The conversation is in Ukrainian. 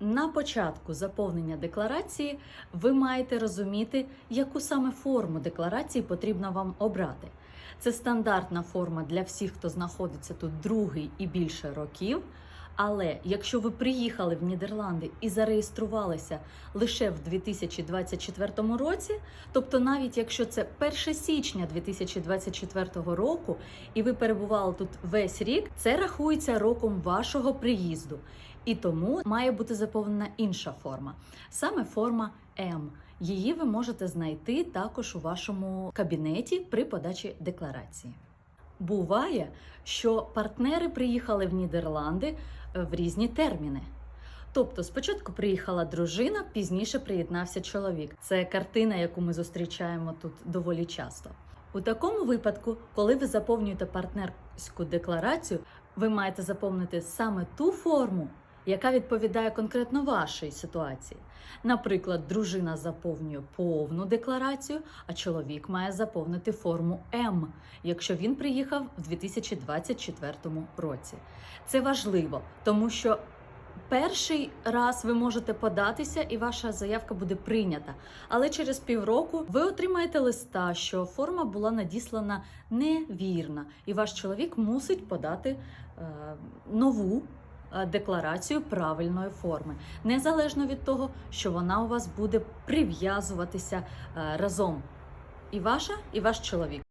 На початку заповнення декларації ви маєте розуміти, яку саме форму декларації потрібно вам обрати. Це стандартна форма для всіх, хто знаходиться тут другий і більше років. Але якщо ви приїхали в Нідерланди і зареєструвалися лише в 2024 році, тобто навіть якщо це 1 січня 2024 року, і ви перебували тут весь рік, це рахується роком вашого приїзду. І тому має бути заповнена інша форма, саме форма М. Її ви можете знайти також у вашому кабінеті при подачі декларації. Буває, що партнери приїхали в Нідерланди е, в різні терміни. Тобто, спочатку приїхала дружина, пізніше приєднався чоловік. Це картина, яку ми зустрічаємо тут доволі часто. У такому випадку, коли ви заповнюєте партнерську декларацію, ви маєте заповнити саме ту форму, яка відповідає конкретно вашій ситуації. Наприклад, дружина заповнює повну декларацію, а чоловік має заповнити форму М, якщо він приїхав в 2024 році. Це важливо, тому що перший раз ви можете податися, і ваша заявка буде прийнята. Але через півроку ви отримаєте листа, що форма була надіслана невірна, і ваш чоловік мусить подати е, нову декларацію правильної форми, незалежно від того, що вона у вас буде прив'язуватися е, разом. І ваша, і ваш чоловік.